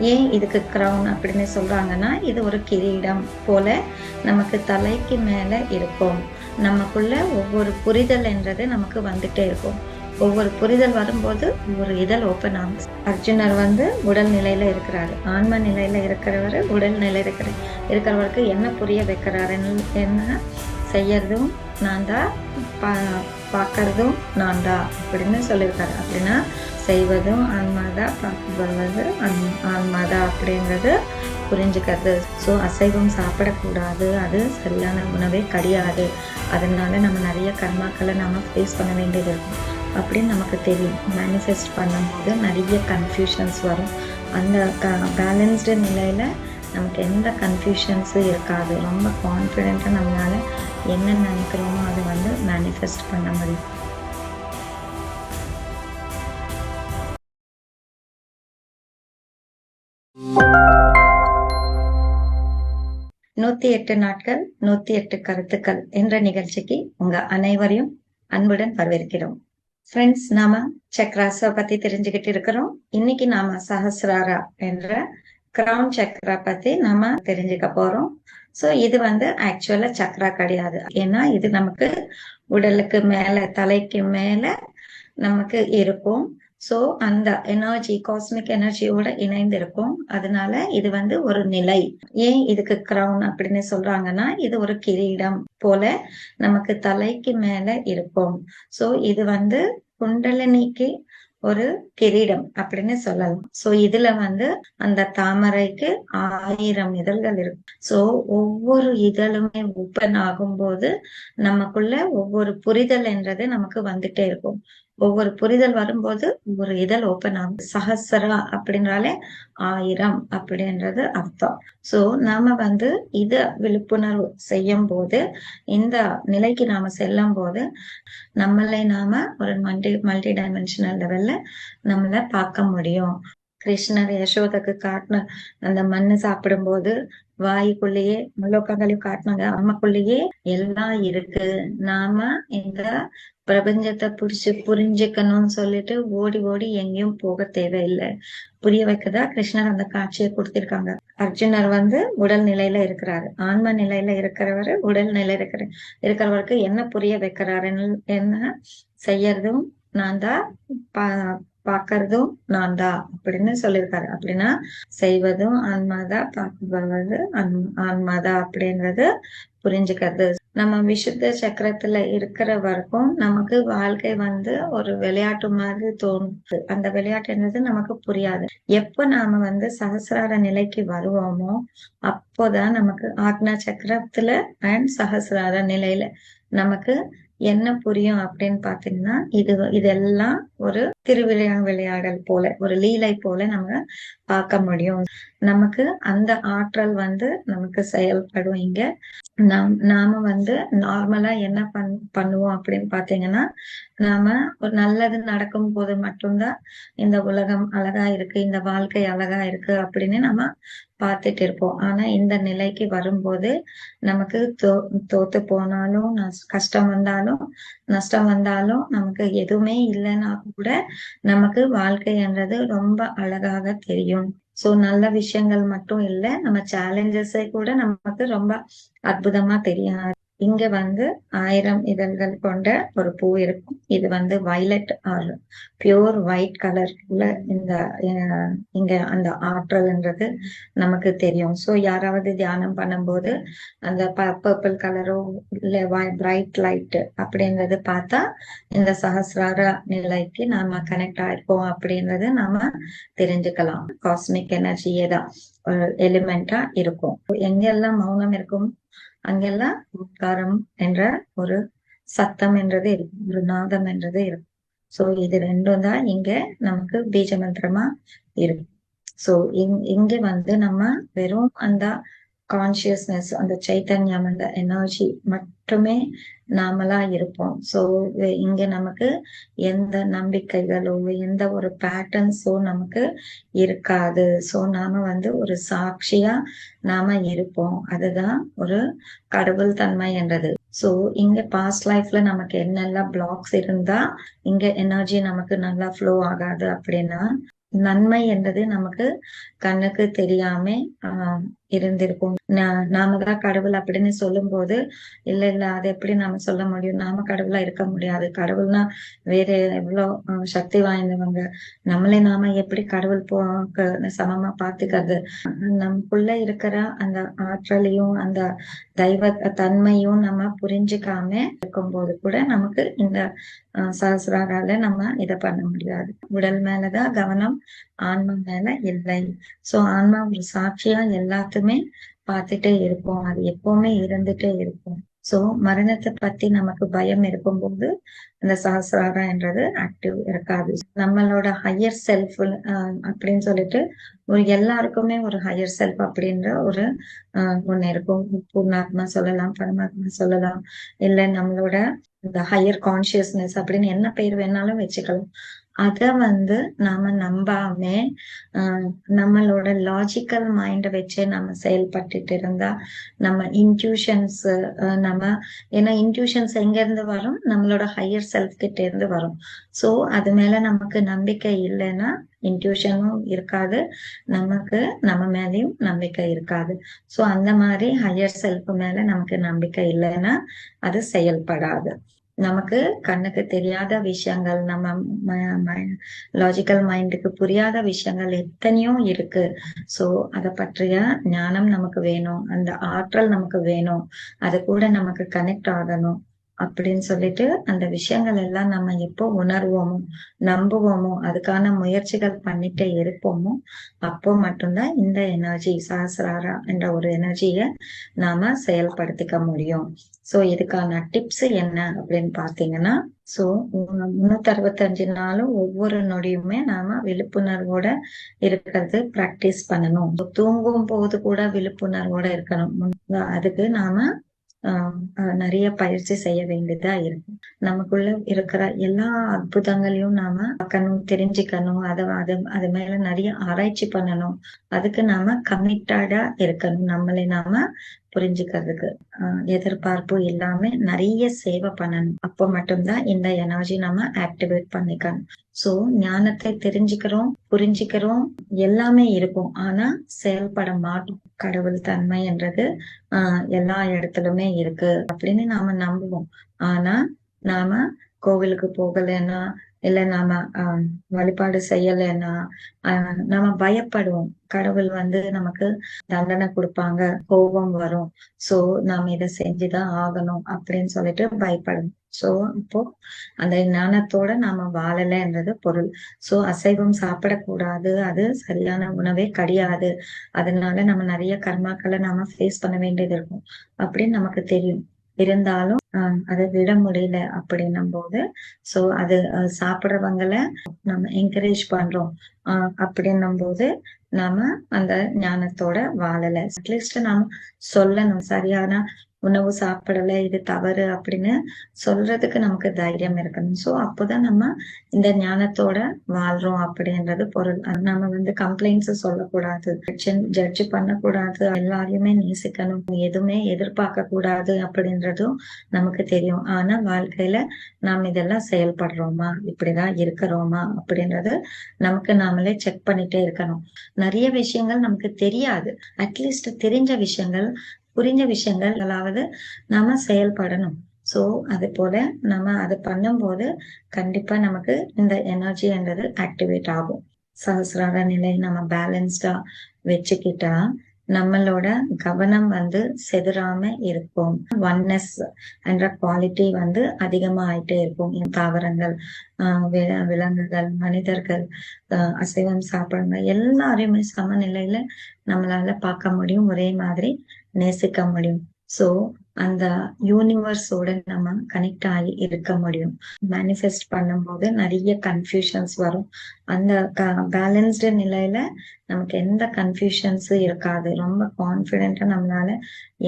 ஏன் இதுக்கு க்ரௌன் அப்படின்னு சொல்கிறாங்கன்னா இது ஒரு கிரீடம் போல நமக்கு தலைக்கு மேலே இருக்கும். நமக்குள்ள ஒவ்வொரு புரிதல் என்றது நமக்கு வந்துட்டே இருக்கும். ஒவ்வொரு புரிதல் வரும்போது ஒரு இதழ் ஓப்பன் ஆகும். அர்ஜுனர் வந்து உடல் நிலையில இருக்கிறாரு. ஆன்ம நிலையில இருக்கிறவர் உடல் நிலை இருக்கிற இருக்கிறவருக்கு என்ன புரிய வைக்கிறாருன்னு என்ன செய்யறதும் நான் தான் பா பார்க்கறதும் நான் தான் அப்படின்னு சொல்லியிருக்காரு. அப்படின்னா செய்வதும் ஆன்மாதா பார்க்கப்படுவது ஆன்மாதான் அப்படிங்கிறது புரிஞ்சுக்கிறது. ஸோ அசைவம் சாப்பிடக்கூடாது அது சரியான உணவே கிடையாது. அதனால நம்ம நிறைய கர்மாக்களை நம்ம ஃபேஸ் பண்ண வேண்டியது இருக்கும். அப்படின்னு நமக்கு தெரியும். மேனிஃபெஸ்ட் பண்ணும்போது நிறைய கன்ஃபியூஷன்ஸ் வரும். அந்த க பேலன்ஸ்டு நிலையில் நமக்கு எந்த கன்ஃபியூஷன்ஸும் இருக்காது. ரொம்ப கான்ஃபிடென்ட்டாக நம்மளால என்ன நினைக்கிறோமோ அதை வந்து மேனிஃபெஸ்ட் பண்ண முடியும். நூத்தி எட்டு நாட்கள் நூத்தி எட்டு கருத்துக்கள் என்ற நிகழ்ச்சிக்கு உங்க அனைவரையும் அன்புடன் வரவேற்கிறோம். ஃப்ரெண்ட்ஸ் நாம சக்ராஸ பத்தி தெரிஞ்சுக்கிட்டு இருக்கிறோம். இன்னைக்கு நாம சஹசிராரா என்ற கிரவுன் சக்ரா பத்தி நாம தெரிஞ்சுக்க போறோம். சோ இது வந்து ஆக்சுவலா சக்ரா கிடையாது. ஏன்னா இது நமக்கு உடலுக்கு மேல தலைக்கு மேல நமக்கு இருக்கும். சோ அந்த எனர்ஜி காஸ்மிக் எனர்ஜியோட இணைந்து இருக்கும் அதனால இது வந்து ஒரு நிலை. ஏன் இதுக்கு கிரவுன் அப்படின்னு சொல்றாங்கன்னா இது ஒரு கிரீடம் போல நமக்கு தலைக்கு மேல இருக்கும். சோ இது வந்து குண்டலினிக்கு ஒரு கிரீடம் அப்படின்னு சொல்லலாம். சோ இதுல வந்து அந்த தாமரைக்கு ஆயிரம் இதழ்கள் இருக்கு. சோ ஒவ்வொரு இதழுமே ஓப்பன் ஆகும்போது நமக்குள்ள ஒவ்வொரு புரிதல் என்றது நமக்கு வந்துட்டே இருக்கும். ஒவ்வொரு புரிதல் வரும்போது ஒரு இதழ் ஓப்பன் ஆகும். சஹசரா அப்படின்றாலே ஆயிரம் அப்படின்றது அர்த்தம். சோ நாம வந்து இத விழிப்புணர்வு செய்யும் போது இந்த நிலைக்கு நாம செல்லும் போது நம்மளை நாம ஒரு மல்டி மல்டி டைமென்ஷனல் லெவல்ல நம்மள பார்க்க முடியும். கிருஷ்ணர் யசோதக்கு காட்டின அந்த மண்ணு சாப்பிடும்போது வாய்க்குள்ளேயே முள்ளோக்கங்களையும் காட்டினாங்க. அம்மாக்குள்ளேயே எல்லாம் இருக்கு. நாம இந்த பிரபஞ்சத்தை புரிச்சு புரிஞ்சுக்கணும்னு சொல்லிட்டு ஓடி ஓடி எங்கேயும் போக தேவையில்லை. புரிய வைக்கதா கிருஷ்ணர் அந்த காட்சியை கொடுத்திருக்காங்க. அர்ஜுனர் வந்து உடல் நிலையில இருக்கிறாரு. ஆன்ம நிலையில இருக்கிறவரு உடல் நிலை இருக்கிற இருக்கிறவருக்கு என்ன புரிய வைக்கிறாருன்னு என்ன செய்யறதும் நான் தான் பாக்குறதும் பார்க்கறதும் நான் தான் அப்படின்னு சொல்லியிருக்காரு. அப்படின்னா செய்வதும் ஆன்மாதான் பார்க்கப்படுவது ஆன்மாதா அப்படின்றது புரிஞ்சுக்கிறது. நம்ம விசுத்த சக்கரத்துல இருக்கிற வரைக்கும் நமக்கு வாழ்க்கை வந்து ஒரு விளையாட்டு மாதிரி தோணுது. அந்த விளையாட்டுன்றது நமக்கு புரியாது. எப்ப நாம வந்து சகசிரார நிலைக்கு வருவோமோ அப்போதான் நமக்கு ஆக்னா சக்கரத்துல அண்ட் சகசிரார நிலையில நமக்கு என்ன புரியும் அப்படின்னு பாத்தீங்கன்னா இது இதெல்லாம் ஒரு திருவிழா விளையாடல் போல ஒரு லீலை போல நம்ம பார்க்க முடியும். நமக்கு அந்த ஆற்றல் வந்து நமக்கு செயல்படும் இங்க. நாம் நாம வந்து நார்மலா என்ன பண் பண்ணுவோம் அப்படின்னு பாத்தீங்கன்னா நாம ஒரு நல்லது நடக்கும் போது மட்டும்தான் இந்த உலகம் அழகா இருக்கு இந்த வாழ்க்கை அழகா இருக்கு அப்படின்னு நம்ம பார்த்துட்டு இருப்போம். ஆனா இந்த நிலைக்கு வரும்போது நமக்கு தோ தோத்து போனாலும் கஷ்டம் வந்தாலும் நஷ்டம் வந்தாலும் நமக்கு எதுவுமே இல்லைன்னா கூட நமக்கு வாழ்க்கைன்றது ரொம்ப அழகாக தெரியும். சோ நல்ல விஷயங்கள் மட்டும் இல்ல நம்ம சேலஞ்சஸை கூட நமக்கு ரொம்ப அற்புதமா தெரியும். இங்க வந்து ஆயிரம் இதழ்கள் கொண்ட ஒரு பூ இருக்கும். இது வந்து வயலட் ஆர் பியூர் ஒயிட் கலர்ல இந்த இங்க அந்த ஆற்றல்ன்றது நமக்கு தெரியும். சோ யாராவது தியானம் பண்ணும்போது அந்த பர்பிள் கலரோ இல்ல பிரைட் லைட் அப்படின்றது பார்த்தா இந்த சஹசிரார நிலைக்கு நாம கனெக்ட் ஆயிருக்கோம் அப்படின்றது நாம தெரிஞ்சுக்கலாம். காஸ்மிக் எனர்ஜியே தான் எலிமெண்டா இருக்கும். எங்கெல்லாம் மௌனம் இருக்கும்? அங்கெல்லாம் உட்காரம் என்ற ஒரு சத்தம் என்றது இருக்கும். ஒரு நாதம் என்றது இருக்கும். சோ இது ரெண்டும் தான் இங்க நமக்கு பீஜ மந்திரமா இருக்கும். சோ இங் இங்க வந்து நம்ம வெறும் அந்த கான்சியஸ்னஸ் அந்த சைத்தன்யம் அந்த எனர்ஜி மட்டுமே நாமளா இருப்போம். ஸோ இங்க நமக்கு எந்த நம்பிக்கைகளோ எந்த ஒரு பேட்டர்ன்ஸோ நமக்கு இருக்காது. ஸோ நாம வந்து ஒரு சாட்சியா நாம இருப்போம். அதுதான் ஒரு கடவுள் தன்மை என்றது. ஸோ இங்க பாஸ்ட் லைஃப்ல நமக்கு என்னெல்லாம் பிளாக்ஸ் இருந்தா இங்க எனர்ஜி நமக்கு நல்லா ஃப்ளோ ஆகாது அப்படின்னா நன்மை என்றது நமக்கு கண்ணுக்கு தெரியாம இருந்திருக்கும். நாம தான் கடவுள் அப்படின்னு சொல்லும் போது இல்ல இல்ல அதை எப்படி நாம சொல்ல முடியும்? நாம கடவுளா இருக்க முடியாது. கடவுள்னா வேற எவ்வளவு சக்தி வாய்ந்தவங்க. நம்மளே நாம எப்படி கடவுள் போ சமமா பாத்துக்கிறது நமக்குள்ள இருக்கிற அந்த ஆற்றலையும் அந்த தெய்வ தன்மையும் நம்ம புரிஞ்சுக்காம இருக்கும்போது கூட நமக்கு இந்த சஹசிராரால நம்ம இதை பண்ண முடியாது. உடல் மேலதான் கவனம் ஆன்மா மேல இல்லை. சோ ஆன்மா ஒரு சாட்சியா மட்டுமே பார்த்துட்டே இருப்போம். அது எப்பவுமே இருந்துட்டே இருக்கும். சோ மரணத்தை பத்தி நமக்கு பயம் இருக்கும்போது அந்த சஹசிராரம் என்றது ஆக்டிவ் இருக்காது. நம்மளோட ஹையர் செல்ஃப் அப்படின்னு சொல்லிட்டு ஒரு எல்லாருக்குமே ஒரு ஹையர் செல்ஃப் அப்படின்ற ஒரு ஒண்ணு இருக்கும். பூர்ணாத்மா சொல்லலாம் பரமாத்மா சொல்லலாம். இல்ல நம்மளோட இந்த ஹையர் கான்சியஸ்னஸ் அப்படின்னு என்ன பேர் வேணாலும் வச்சுக்கலாம். அத வந்து நாம நம்பாம நம்மளோட லாஜிக்கல் மைண்ட வச்சு நம்ம செயல்பட்டுட்டு இருந்தா நம்ம இன்ட்யூஷன்ஸ் நம்ம ஏன்னா இன்ட்யூஷன்ஸ் எங்க இருந்து வரும்? நம்மளோட ஹையர் செல்ஃப் கிட்ட இருந்து வரும். சோ அது மேல நமக்கு நம்பிக்கை இல்லைன்னா இன்ட்யூஷனும் இருக்காது. நமக்கு நம்ம மேலேயும் நம்பிக்கை இருக்காது. சோ அந்த மாதிரி ஹையர் செல்ஃப் மேல நமக்கு நம்பிக்கை இல்லைன்னா அது செயல்படாது. நமக்கு கண்ணுக்கு தெரியாத விஷயங்கள் நம்ம லாஜிக்கல் மைண்டுக்கு புரியாத விஷயங்கள் எத்தனையோ இருக்கு. சோ அத பற்றிய ஞானம் நமக்கு வேணும். அந்த ஆற்றல் நமக்கு வேணும். அது கூட நமக்கு கனெக்ட் ஆகணும். அப்படின்னு சொல்லிட்டு அந்த விஷயங்கள் எல்லாம் நம்ம எப்போ உணர்வோமோ நம்புவோமோ அதுக்கான முயற்சிகள் பண்ணிட்டே இருப்போமோ அப்போ மட்டும்தான் இந்த எனர்ஜி சாஸ்ராரா என்ற ஒரு எனர்ஜியை நாம செயல்படுத்திக்க முடியும். சோ இதுக்கான டிப்ஸ் என்ன அப்படின்னு பாத்தீங்கன்னா சோ முன்னூத்தி அறுபத்தஞ்சு நாளும் ஒவ்வொரு நொடியுமே நாம விழிப்புணர்வோட இருக்கிறது பிராக்டிஸ் பண்ணணும். தூங்கும் போது கூட விழிப்புணர்வோட இருக்கணும். அதுக்கு நாம நிறைய பயிற்சி செய்ய வேண்டியதா இருக்கு. நமக்குள்ள இருக்கிற எல்லா அற்புதங்களையும் நாம பார்க்கணும் தெரிஞ்சுக்கணும் அதை அது அது மேல நிறைய ஆராய்ச்சி பண்ணணும். அதுக்கு நாம கமிட்டடா இருக்கணும். நம்மளை நாம புரிஞ்சுக்கிறதுக்கு. எதிர்பார்ப்பு இல்லாம நிறைய சேவை பண்ணணும். அப்போ மட்டும்தான் இந்த எனர்ஜி நம்ம ஆக்டிவேட் பண்ணிக்கணும். சோ ஞானத்தை தெரிஞ்சுக்கிறோம் புரிஞ்சுக்கிறோம் எல்லாமே இருக்கும். ஆனா செயல்பட மாட்டோம். கடவுள் தன்மை என்றது ஆஹ் எல்லா இடத்துலுமே இருக்கு அப்படின்னு நாம நம்புவோம். ஆனா நாம கோவிலுக்கு போகலைன்னா இல்ல நாம ஆஹ் வழிபாடு செய்யலைன்னா ஆஹ் நம்ம பயப்படுவோம். கடவுள் வந்து நமக்கு தண்டனை கொடுப்பாங்க. கோபம் வரும். சோ நாம இதை செஞ்சுதான் ஆகணும் அப்படின்னு சொல்லிட்டு பயப்படும் சோ இப்போ அந்த ஞானத்தோட நாம வாழலைன்றது பொருள். சோ அசைவம் சாப்பிடக்கூடாது. அது சரியான உணவே கிடையாது. அதனால நம்ம நிறைய கர்மாக்களை நாம ஃபேஸ் பண்ண வேண்டியது இருக்கும். அப்படின்னு நமக்கு தெரியும். இருந்தாலும் அதை விட முடியல அப்படின்னும் போது சோ அது சாப்பிட்றவங்களை நம்ம என்கரேஜ் பண்றோம். ஆஹ் அப்படின்னும் போது நாம அந்த ஞானத்தோட வாழல. அட்லீஸ்ட் நாம சொல்லணும். சரியான உணவு சாப்பிடல இது தவறு அப்படின்னு சொல்றதுக்கு நமக்கு தைரியம் இருக்கணும். சோ அப்போதான் நம்ம இந்த ஞானத்தோட வாழ்றோம் அப்படின்றது பொருள். நம்ம வந்து கம்ப்ளைண்ட்ஸ் சொல்லக்கூடாது ஜட்ஜ் பண்ணக்கூடாது எல்லாரையுமே நேசிக்கணும். எதுவுமே எதிர்பார்க்க கூடாது அப்படின்றதும் நமக்கு தெரியும். ஆனா வாழ்க்கையில நாம் இதெல்லாம் செயல்படுறோமா? இப்படிதான் இருக்கிறோமா? அப்படின்றது நமக்கு நாமளே செக் பண்ணிட்டே இருக்கணும். நிறைய விஷயங்கள் நமக்கு தெரியாது. அட்லீஸ்ட் தெரிஞ்ச விஷயங்கள் புரிஞ்ச விஷயங்கள் அதாவது நாம செயல்படணும். சோ அது போல நம்ம அது பண்ணும்போது கண்டிப்பா நமக்கு இந்த எனர்ஜின்றது ஆக்டிவேட் ஆகும். சஹசிரார நிலை நம்ம பேலன்ஸ்டா வச்சுக்கிட்டா நம்மளோட கவனம் வந்து செதுறாம இருக்கும். ஒன்னஸ் என்ற குவாலிட்டி வந்து அதிகமா ஆயிட்டே இருக்கும் தாவரங்கள் ஆஹ் விலங்குகள் மனிதர்கள் அசைவம் சாப்பிடுங்க எல்லாரையுமே சமநிலையில நம்மளால பார்க்க முடியும். ஒரே மாதிரி நேசிக்க முடியும். சோ அந்த யூனிவர்ஸோட நம்ம கனெக்ட் ஆகி இருக்க முடியும். மேனிஃபெஸ்ட் பண்ணும்போது நிறைய கன்ஃபியூஷன்ஸ் வரும். அந்த பேலன்ஸ்டு நிலையில நமக்கு எந்த கன்ஃபியூஷன்ஸும் இருக்காது. ரொம்ப கான்பிடென்டா நம்மளால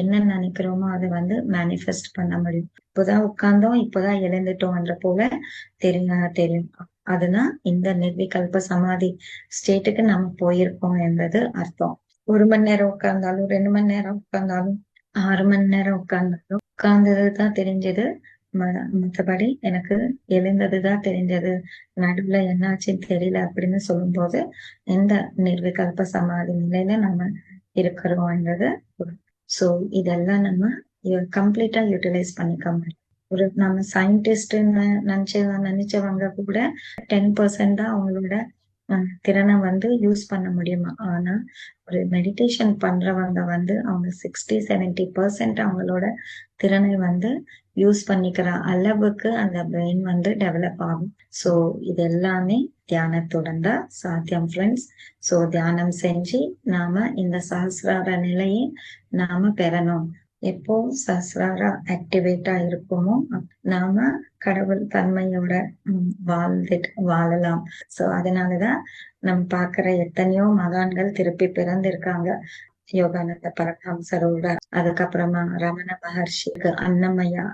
என்ன நினைக்கிறோமோ அதை வந்து மேனிஃபெஸ்ட் பண்ண முடியும். இப்போதான் உட்கார்ந்தோம் இப்போதான் எழுந்துட்டோம்ன்ற போல தெரியும் தெரியும். அதுதான் இந்த நிர்விகல்ப சமாதி ஸ்டேட்டுக்கு நம்ம போயிருக்கோம் என்பது அர்த்தம். ஒரு மணி நேரம் உட்கார்ந்தாலும் ரெண்டு மணி நேரம் உட்கார்ந்தாலும் ஆறு மணி நேரம் உட்கார்ந்தாலும் உட்கார்ந்தது தான் தெரிஞ்சது. ம- மத்தபடி எனக்கு எழுந்ததுதான் தெரிஞ்சது. நடுவுல என்னாச்சுன்னு தெரியல அப்படின்னு சொல்லும்போது எந்த நிர்விகல்ப சமாதி நிலையில நம்ம இருக்கிறோம்ன்றது சோ இதெல்லாம் நம்ம கம்ப்ளீட்டா யூட்டிலைஸ் பண்ணிக்க முடியும். ஒரு நம்ம சயின்டிஸ்ட்னு நினைச்ச நினைச்சவங்க கூட டென் பர்சன்ட் தான் அவங்களோட திறனை வந்து யூஸ் பண்ண முடியுமா? ஆனா ஒரு மெடிடேஷன் பண்றவங்க வந்து அவங்க சிக்ஸ்டி செவன்டி பர்சன்ட் அவங்களோட திறனை வந்து யூஸ் பண்ணிக்கிற அளவுக்கு அந்த பிரெயின் வந்து டெவலப் ஆகும். ஸோ இது எல்லாமே தியானத்துடன் தான் சாத்தியம் ஃப்ரெண்ட்ஸ் ஸோ தியானம் செஞ்சு நாம இந்த சஹஸ்ரார நிலையை நாம பெறணும். எப்போ சஸ்ராரா ஆக்டிவேட்டா இருக்குமோ நாம கடவுள் தன்மையோட வாழ்ந்துட்டு வாழலாம். சோ அதனாலதான் நம்ம பாக்குற எத்தனையோ மகான்கள் திருப்பி பிறந்திருக்காங்க. யோகானந்த பரமஹம்சரோட அதுக்கப்புறமா ரமண மகர்ஷிக்கு அன்னமையா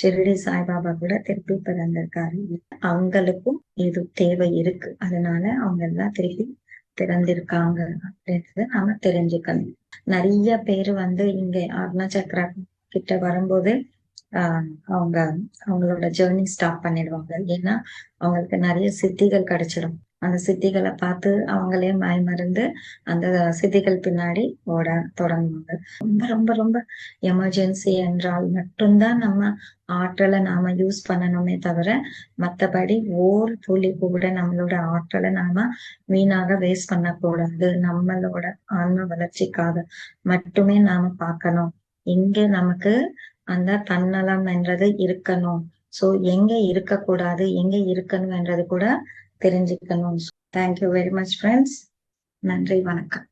ஷிரடி சாய்பாபா கூட திருப்பி பிறந்திருக்காரு. அவங்களுக்கும் இது தேவை இருக்கு. அதனால அவங்க எல்லாம் திருப்பி திறந்திருக்காங்க அப்படின்றத நாம தெரிஞ்சுக்கணும். நிறைய பேர் வந்து இங்க ஆக்னா சக்ரா கிட்ட வரும்போது அவங்க அவங்களோட ஜேர்னி ஸ்டாப் பண்ணிடுவாங்க. ஏன்னா அவங்களுக்கு நிறைய சித்திகள் கிடைச்சிடும். அந்த சித்திகளை பார்த்து அவங்களே மயமருந்து அந்த சித்திகள் பின்னாடி ஓட தொடங்குவாங்க. ரொம்ப ரொம்ப ரொம்ப எமர்ஜென்சி என்றால் மட்டும்தான் நம்ம ஆற்றலை நாம யூஸ் பண்ணணுமே தவிர மத்தபடி ஓர் துளி கூட நம்மளோட ஆற்றலை நாம வீணாக வேஸ்ட் பண்ணக்கூடாது. நம்மளோட ஆன்ம வளர்ச்சிக்காக மட்டுமே நாம பார்க்கணும். எங்க நமக்கு அந்த தன்னலம் என்றது இருக்கணும். சோ எங்க இருக்கக்கூடாது எங்க இருக்கணும் என்றது கூட தெரிஞ்சுக்கணும். தேங்க்யூ வெரி மச் ஃப்ரெண்ட்ஸ் நன்றி வணக்கம்.